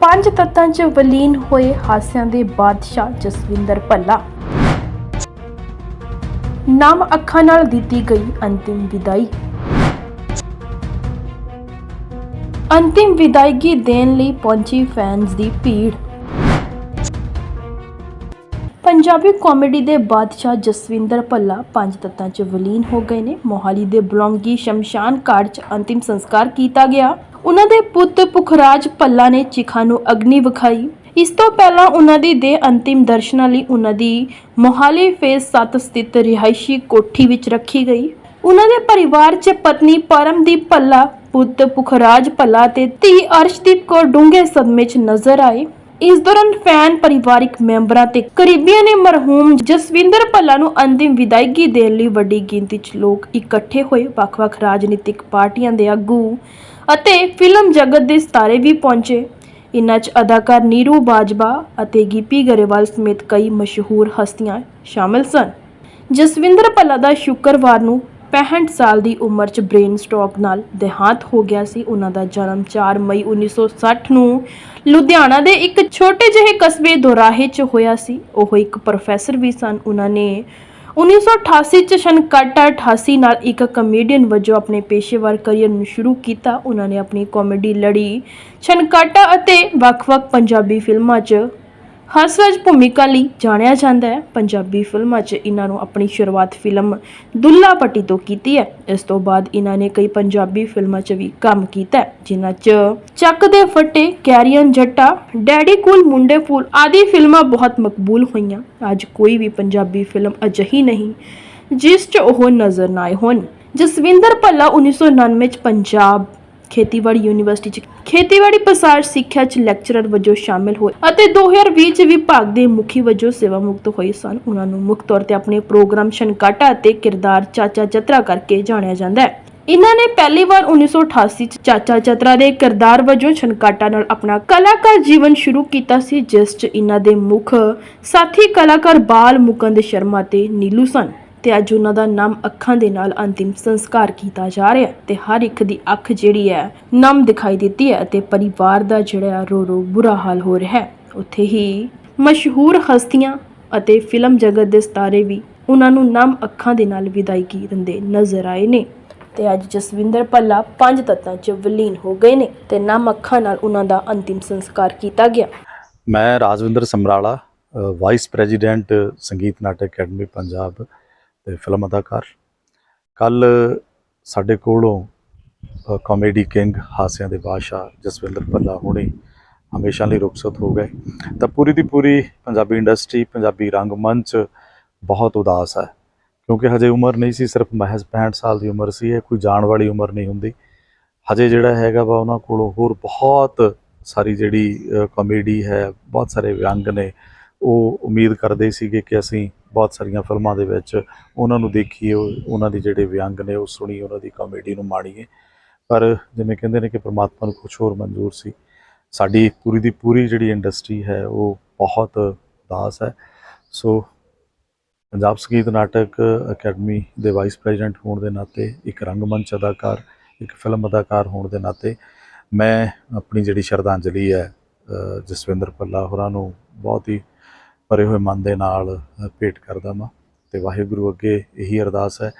ਪੰਜ ਤੱਤਾਂ 'ਚ ਵਲੀਨ ਹੋਏ ਹਾਸਿਆਂ ਦੇ ਬਾਦਸ਼ਾਹ ਜਸਵਿੰਦਰ ਭੱਲਾ। ਨਾਮ ਅੱਖਾਂ ਨਾਲ ਦਿੱਤੀ ਗਈ ਅੰਤਿਮ ਵਿਦਾਈ। ਅੰਤਿਮ ਵਿਦਾਇਗੀ ਦੇਣ ਲਈ ਪਹੁੰਚੀ ਫੈਨਸ ਦੀ ਭੀੜ। ਪੰਜਾਬੀ ਕਾਮੇਡੀ ਦੇ ਬਾਦਸ਼ਾਹ ਜਸਵਿੰਦਰ ਭੱਲਾ ਪੰਜ ਤੱਤਾਂ 'ਚ ਵਲੀਨ ਹੋ ਗਏ ਨੇ। ਮੋਹਾਲੀ ਦੇ ਬਲੌਂਗੀ ਸ਼ਮਸ਼ਾਨ ਘਾਟ 'ਚ ਅੰਤਿਮ ਸੰਸਕਾਰ ਕੀਤਾ ਗਿਆ। ਉਹਨਾਂ ਦੇ ਪੁੱਤ ਪੁਖਰਾਜ ਭੱਲਾ ਨੇ ਚਿਖਾ ਨੂੰ ਅਗਨੀ ਵਿਖਾਈ। ਇਸ ਤੋਂ ਪਹਿਲਾਂ ਉਹਨਾਂ ਦੀ ਦੇ ਅੰਤਿਮ ਦਰਸ਼ਨਾਂ ਲਈ ਉਹਨਾਂ ਦੀ ਮੋਹਾਲੀ ਫੇਜ਼ 7 ਸਥਿਤ ਰਿਹਾਇਸ਼ੀ ਕੋਠੀ ਵਿੱਚ ਰੱਖੀ ਗਈ। ਉਹਨਾਂ ਦੇ ਪਰਿਵਾਰ 'ਚ ਪਤਨੀ ਪਰਮਦੀਪ ਭੱਲਾ, ਪੁੱਤ ਪੁਖਰਾਜ ਭੱਲਾ ਤੇ ਧੀ ਅਰਸ਼ਦੀਪ ਕੌਰ ਡੂੰਘੇ ਸਦਮੇ 'ਚ ਨਜ਼ਰ ਆਏ। ਇਸ ਦੌਰਾਨ ਫੈਨ ਪਰਿਵਾਰਿਕ ਮੈਂਬਰਾਂ ਤੇ ਕਰੀਬੀਆਂ ਨੇ ਮਰਹੂਮ ਜਸਵਿੰਦਰ ਭੱਲਾ ਨੂੰ ਅੰਤਿਮ ਵਿਦਾਇਗੀ ਦੇਣ ਲਈ ਵੱਡੀ ਗਿਣਤੀ 'ਚ ਲੋਕ ਇਕੱਠੇ ਹੋਏ। ਵੱਖ-ਵੱਖ ਰਾਜਨੀਤਿਕ ਪਾਰਟੀਆਂ ਦੇ ਆਗੂ ਅਤੇ ਫਿਲਮ ਜਗਤ ਦੇ ਸਿਤਾਰੇ ਵੀ ਪਹੁੰਚੇ। ਇਨ੍ਹਾਂ 'ਚ ਅਦਾਕਾਰ ਨੀਰੂ ਬਾਜਵਾ ਅਤੇ ਗਿੱਪੀ ਗਰੇਵਾਲ ਸਮੇਤ ਕਈ ਮਸ਼ਹੂਰ ਹਸਤੀਆਂ ਸ਼ਾਮਿਲ ਸਨ। ਜਸਵਿੰਦਰ ਭੱਲਾ ਦਾ ਸ਼ੁੱਕਰਵਾਰ ਨੂੰ 65 ਸਾਲ ਦੀ ਉਮਰ 'ਚ ਬ੍ਰੇਨ ਸਟ੍ਰੋਕ ਨਾਲ ਦੇਹਾਂਤ ਹੋ ਗਿਆ ਸੀ। ਉਹਨਾਂ ਦਾ ਜਨਮ 4 ਮਈ 1960 ਨੂੰ ਲੁਧਿਆਣਾ ਦੇ ਇੱਕ ਛੋਟੇ ਜਿਹੇ ਕਸਬੇ ਦੋਰਾਹੇ 'ਚ ਹੋਇਆ ਸੀ। ਉਹ ਇੱਕ ਪ੍ਰੋਫੈਸਰ ਵੀ ਸਨ। ਉਹਨਾਂ ਨੇ 1988 ਚ ਸ਼ਨਕਾਟਾ 88 ਨਾਲ ਇੱਕ ਕਮੇਡੀਅਨ ਵਜੋਂ ਆਪਣੇ ਪੇਸ਼ੇਵਰ ਕਰੀਅਰ ਨੂੰ ਸ਼ੁਰੂ ਕੀਤਾ। ਉਹਨਾਂ ਨੇ ਆਪਣੀ ਕਾਮੇਡੀ ਲੜੀ। ਛਨਕਾਟਾ ਅਤੇ ਵੱਖ-ਵੱਖ ਪੰਜਾਬੀ ਫਿਲਮਾਂ 'ਚ ਹਾਸਵਜ ਭੂਮਿਕਾ ਲਈ ਜਾਣਿਆ ਜਾਂਦਾ ਹੈ। ਪੰਜਾਬੀ ਫਿਲਮਾਂ 'ਚ ਇਹਨਾਂ ਨੂੰ ਆਪਣੀ ਸ਼ੁਰੂਆਤ ਫਿਲਮ ਦੁੱਲਾ ਪੱਟੀ ਤੋਂ ਕੀਤੀ ਹੈ। ਇਸ ਤੋਂ ਬਾਅਦ ਇਹਨਾਂ ਨੇ ਕਈ ਪੰਜਾਬੀ ਫਿਲਮਾਂ 'ਚ ਵੀ ਕੰਮ ਕੀਤਾ ਜਿਨ੍ਹਾਂ 'ਚ ਚੱਕ ਦੇ ਫੱਟੇ, ਕੈਰੀਅਨ ਜੱਟਾ, ਡੈਡੀ ਕੂਲ ਮੁੰਡੇ ਫੂਲ ਆਦਿ ਫਿਲਮਾਂ ਬਹੁਤ ਮਕਬੂਲ ਹੋਈਆਂ। ਅੱਜ ਕੋਈ ਵੀ ਪੰਜਾਬੀ ਫਿਲਮ ਅਜਿਹੀ ਨਹੀਂ, ਜਿਸ 'ਚ ਉਹ ਨਜ਼ਰ ਨਾ ਆਏ ਹੋਣ। ਜਸਵਿੰਦਰ ਭੱਲਾ 1999 'ਚ ਪੰਜਾਬ ਖੇਤੀਬਾੜੀ ਯੂਨੀਵਰਸਿਟੀ 'ਚ ਖੇਤੀਬਾੜੀ ਪ੍ਰਸਾਰ ਸਿੱਖਿਆ 'ਚ ਲੈਕਚਰਰ ਵਜੋਂ ਸ਼ਾਮਿਲ ਹੋਏ ਅਤੇ 2020 'ਚ ਵਿਭਾਗ ਦੇ ਮੁਖੀ ਵਜੋਂ ਸੇਵਾ ਮੁਕਤ ਹੋਏ ਸਨ। ਉਹਨਾਂ ਨੂੰ ਮੁੱਖ ਤੌਰ ਤੇ ਆਪਣੇ ਪ੍ਰੋਗਰਾਮ ਸ਼ਨਕਾਟਾ ਅਤੇ ਕਿਰਦਾਰ ਚਾਚਾ ਚਤਰਾ ਕਰਕੇ ਜਾਣਿਆ ਜਾਂਦਾ ਹੈ। ਇਹਨਾਂ ਨੇ ਪਹਿਲੀ ਵਾਰ 1988 ਚ ਚਾਚਾ ਚਤਰਾ ਦੇ ਕਿਰਦਾਰ ਵਜੋਂ ਛਨਕਾਟਾ ਨਾਲ ਆਪਣਾ ਕਲਾਕਾਰ ਜੀਵਨ ਸ਼ੁਰੂ ਕੀਤਾ ਸੀ, ਜਿਸ 'ਚ ਇਹਨਾਂ ਦੇ ਮੁੱਖ ਸਾਥੀ ਕਲਾਕਾਰ ਬਾਲ ਮੁਕੰਦ ਸ਼ਰਮਾ ਤੇ ਨੀਲੂ ਸਨ। ਤੇ ਅੱਜ ਉਹਨਾਂ ਦਾ ਨਾਮ ਅੱਖਾਂ ਦੇ ਨਾਲ ਅੰਤਿਮ ਸੰਸਕਾਰ ਕੀਤਾ ਜਾ ਰਿਹਾ ਤੇ ਹਰ ਇੱਕ ਦੀ ਅੱਖ ਜਿਹੜੀ ਹੈ, ਨਮ ਦਿਖਾਈ ਦਿੱਤੀ ਹੈ ਅਤੇ ਪਰਿਵਾਰ ਦਾ ਜਿਹੜਾ ਰੋ ਰੋ ਬੁਰਾ ਹਾਲ ਹੋ ਰਿਹਾ ਹੈ। ਉੱਥੇ ਹੀ ਮਸ਼ਹੂਰ ਹਸਤੀਆਂ ਅਤੇ ਫਿਲਮ ਜਗਤ ਦੇ ਸਿਤਾਰੇ ਵੀ ਉਹਨਾਂ ਨੂੰ ਨਮ ਅੱਖਾਂ ਦੇ ਨਾਲ ਵਿਦਾਇਗੀ ਦਿੰਦੇ ਨਜ਼ਰ ਆਏ ਨੇ ਤੇ ਅੱਜ ਜਸਵਿੰਦਰ ਭੱਲਾ ਪੰਜ ਤੱਤਾਂ 'ਚ ਵਿਲੀਨ ਹੋ ਗਏ ਨੇ ਤੇ ਨਮ ਅੱਖਾਂ ਨਾਲ ਉਹਨਾਂ ਦਾ ਅੰਤਿਮ ਸੰਸਕਾਰ ਕੀਤਾ ਗਿਆ। ਮੈਂ ਰਾਜਵਿੰਦਰ ਸਮਰਾਲਾ ਵਾਈਸ ਪ੍ਰੈਜ਼ੀਡੈਂਟ ਸੰਗੀਤ ਨਾਟਕ ਅਕੈਡਮੀ ਪੰਜਾਬ ਫਿਲਮ ਅਦਾਕਾਰ। ਕੱਲ ਸਾਡੇ ਕੋਲੋਂ ਅ, ਕਾਮੇਡੀ ਕਿੰਗ ਹਾਸਿਆਂ ਦੇ ਬਾਦਸ਼ਾਹ ਜਸਵਿੰਦਰ ਭੱਲਾ ਹੋਣੀ ਹਮੇਸ਼ਾ ਲਈ ਰੁਖਸਤ ਹੋ ਗਏ। ਤਾਂ ਪੂਰੀ ਦੀ ਪੂਰੀ ਪੰਜਾਬੀ ਇੰਡਸਟਰੀ ਪੰਜਾਬੀ ਰੰਗਮੰਚ ਬਹੁਤ ਉਦਾਸ ਹੈ। ਕਿਉਂਕਿ ਹਜੇ ਉਮਰ ਨਹੀਂ ਸੀ ਸਿਰਫ ਮਹਿਜ਼ 65 ਸਾਲ ਦੀ ਉਮਰ ਸੀ ਇਹ ਕੋਈ ਜਾਣ ਵਾਲੀ ਉਮਰ ਨਹੀਂ ਹੁੰਦੀ। ਹਜੇ ਜਿਹੜਾ ਹੈਗਾ ਵਾ ਉਹਨਾਂ ਕੋਲੋਂ ਹੋਰ ਬਹੁਤ ਸਾਰੀ ਜਿਹੜੀ ਕਾਮੇਡੀ ਹੈ ਬਹੁਤ ਸਾਰੇ ਵਿਅੰਗ ਨੇ ਉਹ ਉਮੀਦ ਕਰਦੇ ਸੀਗੇ ਕਿ ਅਸੀਂ ਬਹੁਤ ਸਾਰੀਆਂ ਫਿਲਮਾਂ ਦੇ ਵਿੱਚ ਉਹਨਾਂ ਨੂੰ ਦੇਖੀਏ, ਉਹਨਾਂ ਦੀ ਜਿਹੜੇ ਵਿਅੰਗ ਨੇ ਉਹ ਸੁਣੀ, ਉਹਨਾਂ ਦੀ ਕਾਮੇਡੀ ਨੂੰ ਮਾਣੀਏ। ਪਰ ਜਿਵੇਂ ਕਹਿੰਦੇ ਨੇ ਕਿ ਪ੍ਰਮਾਤਮਾ ਨੂੰ ਕੁਝ ਹੋਰ ਮਨਜ਼ੂਰ ਸੀ। ਸਾਡੀ ਪੂਰੀ ਦੀ ਪੂਰੀ ਜਿਹੜੀ ਇੰਡਸਟਰੀ ਹੈ, ਉਹ ਬਹੁਤ ਉਦਾਸ ਹੈ। ਸੋ ਪੰਜਾਬ ਸੰਗੀਤ ਨਾਟਕ ਅਕੈਡਮੀ ਦੇ ਵਾਈਸ ਪ੍ਰੈਜ਼ੀਡੈਂਟ ਹੋਣ ਦੇ ਨਾਤੇ, ਇੱਕ ਰੰਗਮੰਚ ਅਦਾਕਾਰ, ਇੱਕ ਫਿਲਮ ਅਦਾਕਾਰ ਹੋਣ ਦੇ ਨਾਤੇ, ਮੈਂ ਆਪਣੀ ਜਿਹੜੀ ਸ਼ਰਧਾਂਜਲੀ ਹੈ ਜਸਵਿੰਦਰ ਭੱਲਾ ਹੋਰਾਂ ਨੂੰ ਬਹੁਤ ਹੀ ਭਰੇ ਹੋਏ ਮਨ ਦੇ ਨਾਲ ਭੇਟ ਕਰਦਾ ਹਾਂ ਤੇ ਵਾਹਿਗੁਰੂ ਅੱਗੇ ਇਹੀ ਅਰਦਾਸ ਹੈ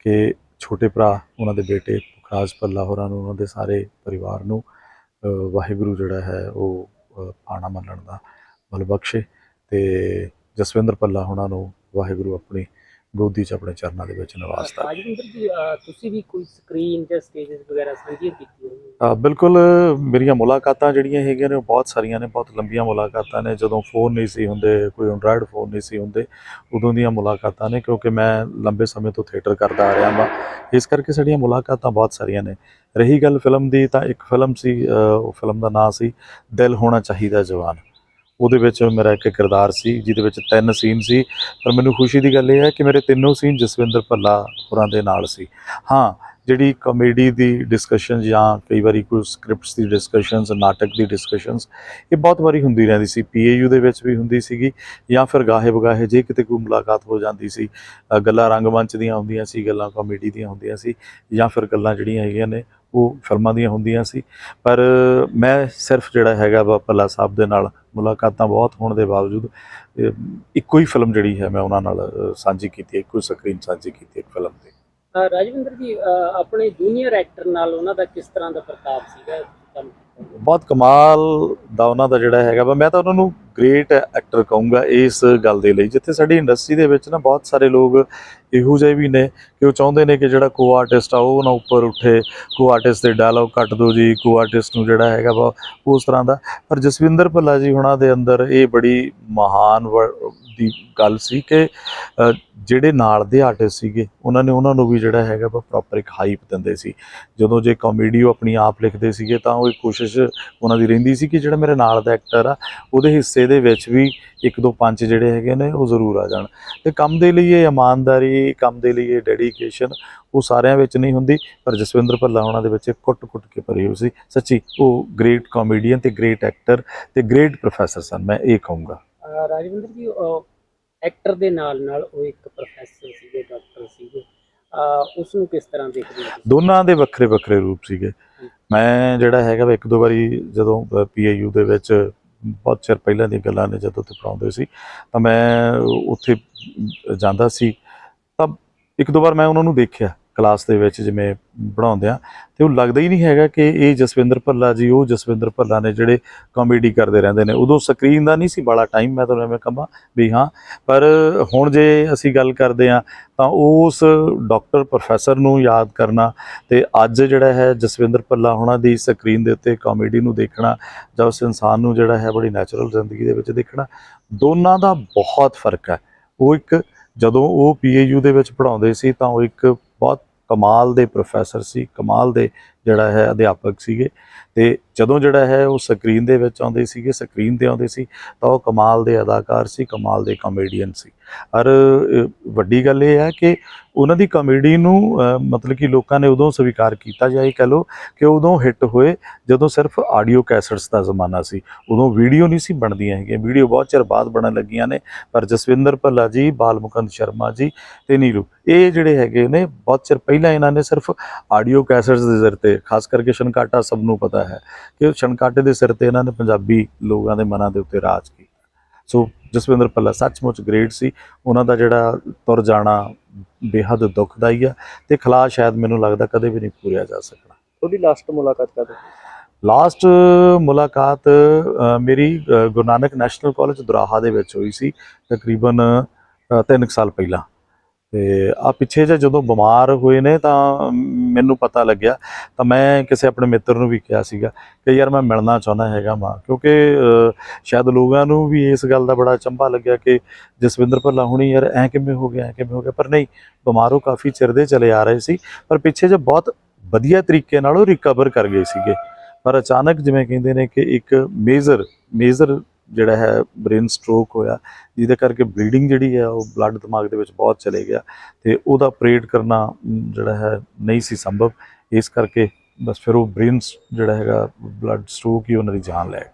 ਕਿ ਛੋਟੇ ਭਰਾ ਉਹਨਾਂ ਦੇ ਬੇਟੇ ਪੁਖਰਾਜ ਭੱਲਾ ਹੋਰਾਂ ਨੂੰ ਉਹਨਾਂ ਦੇ ਸਾਰੇ ਪਰਿਵਾਰ ਨੂੰ ਵਾਹਿਗੁਰੂ ਜਿਹੜਾ ਹੈ ਉਹ ਅ, ਪਾਣਾ ਮੰਨਣ ਦਾ ਬਲ ਬਖਸ਼ੇ ਤੇ ਜਸਵਿੰਦਰ ਭੱਲਾ ਹੋਣਾ ਨੂੰ ਵਾਹਿਗੁਰੂ ਆਪਣੀ ਗੋਦੀ 'ਚ ਆਪਣੇ ਚਰਨਾਂ ਦੇ ਵਿੱਚ ਨਿਵਾਸਤਾ ਰਾਜਵਿੰਦਰ ਜੀ ਤੁਸੀਂ ਵੀ ਕੋਈ ਸਕਰੀਨ ਜਾਂ ਸਟੇजेस ਵਗੈਰਾ ਸਾਂਝੀਆਂ ਕੀਤੀਆਂ ਹੋਣਗੀਆਂ ਬਿਲਕੁਲ ਮੇਰੀਆਂ ਮੁਲਾਕਾਤਾਂ ਜਿਹੜੀਆਂ ਹੈਗੀਆਂ ਨੇ ਉਹ ਬਹੁਤ ਸਾਰੀਆਂ ਨੇ ਬਹੁਤ ਲੰਬੀਆਂ ਮੁਲਾਕਾਤਾਂ ਨੇ। ਜਦੋਂ ਫੋਨ ਨਹੀਂ ਸੀ ਹੁੰਦੇ ਕੋਈ ਐਂਡਰਾਇਡ ਫੋਨ ਨਹੀਂ ਸੀ ਹੁੰਦੇ ਉਦੋਂ ਦੀਆਂ ਮੁਲਾਕਾਤਾਂ ਨੇ ਕਿਉਂਕਿ ਮੈਂ ਲੰਬੇ ਸਮੇਂ ਤੋਂ ਥੀਏਟਰ ਕਰਦਾ ਆ ਰਿਹਾ ਹਾਂ ਇਸ ਕਰਕੇ ਸਾਡੀਆਂ ਮੁਲਾਕਾਤਾਂ ਬਹੁਤ ਸਾਰੀਆਂ ਨੇ। ਰਹੀ ਗੱਲ ਫਿਲਮ ਦੀ ਤਾਂ ਇੱਕ ਫਿਲਮ ਸੀ ਉਹ ਫਿਲਮ ਦਾ ਨਾਂ ਸੀ ਦਿਲ ਹੋਣਾ ਚਾਹੀਦਾ ਜਵਾਨ। ਉਹਦੇ ਵਿੱਚ ਮੇਰਾ ਇੱਕ ਕਿਰਦਾਰ ਸੀ ਜਿਹਦੇ ਵਿੱਚ ਤਿੰਨ ਸੀਨ ਸੀ। ਪਰ ਮੈਨੂੰ ਖੁਸ਼ੀ ਦੀ ਗੱਲ ਇਹ ਹੈ ਕਿ ਮੇਰੇ ਤਿੰਨੋਂ ਸੀਨ ਜਸਵਿੰਦਰ ਭੱਲਾ ਹੋਰਾਂ ਦੇ ਨਾਲ ਸੀ। ਹਾਂ ਜਿਹੜੀ ਕਾਮੇਡੀ ਦੀ ਡਿਸਕਸ਼ਨ ਜਾਂ ਕਈ ਵਾਰੀ ਕੋਈ ਸਕ੍ਰਿਪਟਸ ਦੀ ਡਿਸਕਸ਼ਨਸ ਨਾਟਕ ਦੀ ਡਿਸਕਸ਼ਨਸ ਇਹ ਬਹੁਤ ਵਾਰੀ ਹੁੰਦੀ ਰਹਿੰਦੀ ਸੀ। ਪੀਏਯੂ ਦੇ ਵਿੱਚ ਵੀ ਹੁੰਦੀ ਸੀਗੀ ਜਾਂ ਫਿਰ ਗਾਹੇ ਬਗਾਹੇ ਜੇ ਕਿਤੇ ਕੋਈ ਮੁਲਾਕਾਤ ਹੋ ਜਾਂਦੀ ਸੀ ਅ, ਗੱਲਾਂ ਰੰਗਮੰਚ ਦੀਆਂ ਹੁੰਦੀਆਂ ਸੀ ਗੱਲਾਂ ਕਾਮੇਡੀ ਦੀਆਂ ਹੁੰਦੀਆਂ ਸੀ ਜਾਂ ਫਿਰ ਗੱਲਾਂ ਜਿਹੜੀਆਂ ਹੈਗੀਆਂ ਨੇ ਉਹ ਫਿਲਮਾਂ ਦੀਆਂ ਹੁੰਦੀਆਂ ਸੀ। ਪਰ ਮੈਂ ਸਿਰਫ ਜਿਹੜਾ ਹੈਗਾ ਵਾ ਭੱਲਾ ਸਾਹਿਬ ਦੇ ਨਾਲ ਮੁਲਾਕਾਤਾਂ ਬਹੁਤ ਹੋਣ ਦੇ ਬਾਵਜੂਦ ਇੱਕੋ ਹੀ ਫਿਲਮ ਜਿਹੜੀ ਹੈ ਮੈਂ ਉਹਨਾਂ ਨਾਲ ਸਾਂਝੀ ਕੀਤੀ ਹੈ ਇੱਕੋ ਸਕਰੀਨ ਸਾਂਝੀ ਕੀਤੀ ਹੈ ਇੱਕ ਫਿਲਮ ਅਹ ਰਾਜਵਿੰਦਰ ਜੀ ਆਪਣੇ ਜੂਨੀਅਰ ਐਕਟਰ ਨਾਲ ਉਹਨਾਂ ਦਾ ਕਿਸ ਤਰ੍ਹਾਂ ਦਾ ਪ੍ਰਤਾਪ ਸੀਗਾ? ਬਹੁਤ ਕਮਾਲ ਦਾ ਉਹਨਾਂ ਦਾ ਜਿਹੜਾ ਹੈਗਾ ਮੈਂ ਤਾਂ ਉਹਨਾਂ ਨੂੰ ਗ੍ਰੇਟ ਐਕਟਰ ਕਹੂੰਗਾ ਇਸ ਗੱਲ ਦੇ ਲਈ। ਜਿੱਥੇ ਸਾਡੀ ਇੰਡਸਟਰੀ ਦੇ ਵਿੱਚ ਨਾ ਬਹੁਤ ਸਾਰੇ ਲੋਕ ਇਹੋ ਜਿਹੇ ਵੀ ਨੇ ਕਿ ਉਹ ਚਾਹੁੰਦੇ ਨੇ ਕਿ ਜਿਹੜਾ ਕੋ ਆਰਟਿਸਟ ਆ, ਉਹ ਨਾ ਉੱਪਰ ਉੱਠੇ? ਕੋ ਆਰਟਿਸਟ ਦੇ ਡਾਇਲੌਗ ਕੱਟ ਦਿਓ ਜੀ, ਕੋ ਆਰਟਿਸਟ ਨੂੰ ਜਿਹੜਾ ਹੈਗਾ ਵਾ, ਉਸ ਤਰ੍ਹਾਂ ਦਾ। ਪਰ ਜਸਵਿੰਦਰ ਭੱਲਾ ਜੀ ਹੁਣਾਂ ਦੇ ਅੰਦਰ ਇਹ ਬੜੀ ਮਹਾਨ ਵ- ਦੀ ਗੱਲ ਸੀ ਕਿ ਜਿਹੜੇ ਨਾਲ ਦੇ ਆਰਟਿਸਟ ਸੀਗੇ, ਉਹਨਾਂ ਨੇ ਉਹਨਾਂ ਨੂੰ ਵੀ ਜਿਹੜਾ ਹੈਗਾ ਵਾ ਪ੍ਰੋਪਰ ਇੱਕ ਹਾਈਪ ਦਿੰਦੇ ਸੀ। ਜਦੋਂ ਜੇ ਕਾਮੇਡੀ ਉਹ ਆਪਣੀ ਆਪ ਲਿਖਦੇ ਸੀਗੇ, ਤਾਂ ਉਹ ਇੱਕ ਕੋਸ਼ਿਸ਼ ਉਹਨਾਂ ਦੀ ਰਹਿੰਦੀ ਸੀ ਕਿ ਜਿਹੜਾ ਮੇਰੇ ਨਾਲ ਦਾ ਐਕਟਰ ਆ, ਉਹਦੇ ਹਿੱਸੇ ਦੇ ਵਿੱਚ ਵੀ ਇੱਕ ਦੋ ਪੰਜ ਜਿਹੜੇ ਹੈਗੇ ਨੇ, ਉਹ ਜ਼ਰੂਰ ਆ ਜਾਣ। ਤੇ ਕੰਮ ਦੇ ਲਈ ਇਹ ਇਮਾਨਦਾਰੀ, ਕੰਮ ਦੇ ਲਈ ਇਹ ਡੈਡੀ ਡੈਡੀਕੇਸ਼ਨ ਉਹ ਸਾਰਿਆਂ ਵਿੱਚ ਨਹੀਂ ਹੁੰਦੀ ਪਰ ਜਸਵਿੰਦਰ ਭੱਲਾ ਉਹਨਾਂ ਦੇ ਵਿੱਚ ਕੁੱਟ-ਕੁੱਟ ਕੇ ਭਰੀ ਹੋਈ ਸੀ। ਸੱਚੀ ਉਹ ਗ੍ਰੇਟ ਕਾਮੇਡੀਅਨ ਤੇ ਗ੍ਰੇਟ ਐਕਟਰ ਤੇ ਗ੍ਰੇਟ ਪ੍ਰੋਫੈਸਰ ਸਨ ਮੈਂ ਇਹ ਕਹੂੰਗਾ। ਰਾਜਵਿੰਦਰ ਜੀ ਐਕਟਰ ਦੇ ਨਾਲ ਨਾਲ ਉਹ ਇੱਕ ਪ੍ਰੋਫੈਸਰ ਸੀਗੇ ਡਾਕਟਰ ਸੀਗੇ। ਉਸ ਨੂੰ ਕਿਸ ਤਰ੍ਹਾਂ ਦੇਖਦੇ ਹੋ? ਦੋਨਾਂ ਦੇ ਵੱਖਰੇ ਵੱਖਰੇ ਰੂਪ ਸੀਗੇ। ਮੈਂ ਜਿਹੜਾ ਹੈਗਾ ਵਾ ਇੱਕ ਦੋ ਵਾਰੀ ਜਦੋਂ ਪੀਆਈਯੂ ਦੇ ਵਿੱਚ ਬਹੁਤ ਚਿਰ ਪਹਿਲਾਂ ਦੀਆਂ ਗੱਲਾਂ ਨੇ ਜਦੋਂ ਤੇ ਪੜਾਉਂਦੇ ਸੀ ਤਾਂ ਮੈਂ ਉੱਥੇ ਜਾਂਦਾ ਸੀ। ਤਾਂ ਇੱਕ ਦੋ ਵਾਰ ਮੈਂ ਉਹਨਾਂ ਨੂੰ ਦੇਖਿਆ ਕਲਾਸ ਦੇ ਵਿੱਚ ਜਿਵੇਂ ਪੜਾਉਂਦੇ ਆ, ਤੇ ਉਹ ਲੱਗਦਾ ਹੀ ਨਹੀਂ ਹੈਗਾ ਕਿ ਇਹ ਜਸਵਿੰਦਰ ਭੱਲਾ ਜੀ, ਉਹ ਜਸਵਿੰਦਰ ਭੱਲਾ ਨੇ ਜਿਹੜੇ ਕਾਮੇਡੀ ਕਰਦੇ ਰਹਿੰਦੇ ਨੇ। ਉਦੋਂ ਸਕਰੀਨ ਦਾ ਨਹੀਂ ਸੀ ਬੜਾ ਟਾਈਮ ਮੈਂ ਤੁਹਾਨੂੰ ਐਵੇਂ ਕਹਾਂ ਵੀ ਹਾਂ, ਪਰ ਹੁਣ ਜੇ ਅਸੀਂ ਗੱਲ ਕਰਦੇ ਆ ਤਾਂ ਉਸ ਡਾਕਟਰ ਪ੍ਰੋਫੈਸਰ ਨੂੰ ਯਾਦ ਕਰਨਾ ਤੇ ਅੱਜ ਜਿਹੜਾ ਹੈ ਜਸਵਿੰਦਰ ਭੱਲਾ ਹੋਣਾ ਦੀ ਸਕਰੀਨ ਦੇ ਉੱਤੇ ਕਾਮੇਡੀ ਨੂੰ ਦੇਖਣਾ ਜਾਂ ਉਸ ਇਨਸਾਨ ਨੂੰ ਜਿਹੜਾ ਹੈ ਬੜੀ ਨੈਚੁਰਲ ਜ਼ਿੰਦਗੀ ਦੇ ਵਿੱਚ ਦੇਖਣਾ, ਦੋਨਾਂ ਦਾ ਬਹੁਤ ਫ਼ਰਕ ਹੈ। ਉਹ ਇੱਕ ਜਦੋਂ ਉਹ ਪੀਏਯੂ ਦੇ ਵਿੱਚ ਪੜਾਉਂਦੇ ਸੀ ਤਾਂ ਉਹ ਇੱਕ ਬਹੁਤ ਕਮਾਲ ਦੇ ਪ੍ਰੋਫੈਸਰ ਸੀ, ਕਮਾਲ ਦੇ ਜਿਹੜਾ ਹੈ ਅਧਿਆਪਕ ਸੀਗੇ ਤੇ ਜਦੋਂ ਜਿਹੜਾ ਹੈ ਉਹ ਸਕਰੀਨ ਦੇ ਵਿੱਚ ਆਉਂਦੇ ਸੀਗੇ, ਸਕਰੀਨ ਤੇ ਆਉਂਦੇ ਸੀ, ਤਾਂ ਉਹ ਕਮਾਲ ਦੇ ਅਦਾਕਾਰ ਸੀ, ਕਮਾਲ ਦੇ ਕਾਮੇਡੀਅਨ ਸੀ। ਔਰ ਵੱਡੀ ਗੱਲ ਇਹ ਹੈ ਕਿ ਉਹਨਾਂ ਦੀ ਕਾਮੇਡੀ ਨੂੰ ਮਤਲਬ ਕਿ ਲੋਕਾਂ ਨੇ ਉਦੋਂ ਸਵੀਕਾਰ ਕੀਤਾ ਜਾਂ ਇਹ ਕਹ ਲਓ ਕਿ ਉਦੋਂ ਹਿੱਟ ਹੋਏ ਜਦੋਂ ਸਿਰਫ ਆਡੀਓ ਕੈਸਟਸ ਦਾ ਜ਼ਮਾਨਾ ਸੀ। ਉਦੋਂ ਵੀਡੀਓ ਨਹੀਂ ਸੀ ਬਣਦੀਆਂ ਹੈਗੀਆਂ। ਵੀਡੀਓ ਬਹੁਤ ਚਿਰ ਬਾਅਦ ਬਣਨ ਲੱਗੀਆਂ ਨੇ, ਪਰ ਜਸਵਿੰਦਰ ਭੱਲਾ ਜੀ, ਬਾਲਮੁਕੰਦ ਸ਼ਰਮਾ ਜੀ ਤੇ ਨੀਰੂ, ਇਹ ਜਿਹੜੇ ਹੈਗੇ ਨੇ, ਬਹੁਤ ਚਿਰ ਪਹਿਲਾਂ ਇਹਨਾਂ ਨੇ ਸਿਰਫ ਆਡੀਓ ਕੈਸਟਸ ਦੇ ਸਿਰ ਤੇ ਖਾਸ ਕਰਕੇ ਸ਼ਨਕਾਟਾ ਸਭ ਨੂੰ ਪਤਾ ਹੈ ਕਿ ਸ਼ਨਕਾਟੇ ਦੇ ਸਿਰ ਤੇ ਇਹਨਾਂ ਨੇ ਪੰਜਾਬੀ ਲੋਕਾਂ ਦੇ ਮਨਾਂ ਦੇ ਉੱਤੇ ਰਾਜ ਕੀਤਾ। ਸੋ ਜਸਵਿੰਦਰ ਭੱਲਾ ਸੱਚਮੁੱਚ ਗ੍ਰੇਟ ਸੀ। ਉਹਨਾਂ ਦਾ ਜਿਹੜਾ ਤੁਰ ਜਾਣਾ ਬੇਹੱਦ ਦੁਖਦਾਈ ਆ ਤੇ ਖਲਾ ਸ਼ਾਇਦ ਮੈਨੂੰ ਲੱਗਦਾ ਕਦੇ ਵੀ ਨਹੀਂ ਪੂਰਿਆ ਜਾ ਸਕਣਾ। ਤੁਹਾਡੀ ਲਾਸਟ ਮੁਲਾਕਾਤ ਕਦੋਂ ਲਾਸਟ ਮੁਲਾਕਾਤ ਮੇਰੀ ਗੁਰੂ ਨਾਨਕ ਨੈਸ਼ਨਲ ਕਾਲਜ ਦੁਰਾਹਾ ਦੇ ਵਿੱਚ ਹੋਈ ਸੀ। ਤਕਰੀਬਨ 3 ਸਾਲ ਪਹਿਲਾਂ। ਤੇ ਆ ਪਿੱਛੇ ਜੇ ਜਦੋਂ ਬਿਮਾਰ ਹੋਏ ਨੇ ਤਾਂ ਮੈਨੂੰ ਪਤਾ ਲੱਗਿਆ, ਤਾਂ ਮੈਂ ਕਿਸੇ ਆਪਣੇ ਮਿੱਤਰ ਨੂੰ ਵੀ ਕਿਹਾ ਸੀਗਾ ਕਿ ਯਾਰ ਮੈਂ ਮਿਲਣਾ ਚਾਹੁੰਦਾ ਹੈਗਾ ਮਾਂ, ਕਿਉਂਕਿ ਸ਼ਾਇਦ ਲੋਕਾਂ ਨੂੰ ਵੀ ਇਸ ਗੱਲ ਦਾ ਬੜਾ ਚੰਬਾ ਲੱਗਿਆ ਕਿ ਜਸਵਿੰਦਰ ਭੱਲਾ ਹੁਣੀ ਯਾਰ ਐ ਕਿਵੇਂ ਹੋ ਗਿਆ, ਐ ਕਿਵੇਂ ਹੋ ਗਿਆ, ਪਰ ਨਹੀਂ, ਬਿਮਾਰੋਂ ਕਾਫੀ ਚਿਰ ਦੇ ਚਲੇ ਆ ਰਹੇ ਸੀ, ਪਰ ਪਿੱਛੇ ਜੇ ਬਹੁਤ ਵਧੀਆ ਤਰੀਕੇ ਨਾਲ ਉਹ ਰਿਕਵਰ ਕਰ ਗਏ ਸੀਗੇ। ਪਰ ਅਚਾਨਕ ਜਿਵੇਂ ਕਹਿੰਦੇ ਨੇ ਕਿ ਇੱਕ ਮੇਜਰ ਮੇਜਰ ਜਿਹੜਾ ਹੈ ਬ੍ਰੇਨ ਸਟ੍ਰੋਕ ਹੋਇਆ, ਜਿਹਦੇ ਕਰਕੇ ਬਲੀਡਿੰਗ ਜਿਹੜੀ ਹੈ ਉਹ ਬਲੱਡ ਦਿਮਾਗ ਦੇ ਵਿੱਚ ਬਹੁਤ ਚਲੇ ਗਿਆ ਤੇ ਉਹਦਾ ਆਪਰੇਟ ਕਰਨਾ ਜਿਹੜਾ ਹੈ ਨਹੀਂ ਸੀ ਸੰਭਵ। ਇਸ ਕਰਕੇ ਬਸ ਫਿਰ ਉਹ ਬ੍ਰੇਨ ਜਿਹੜਾ ਹੈਗਾ ਬਲੱਡ ਸਟ੍ਰੋਕ ਹੀ ਉਹਨਾਂ ਦੀ ਜਾਨ ਲੈ ਗਿਆ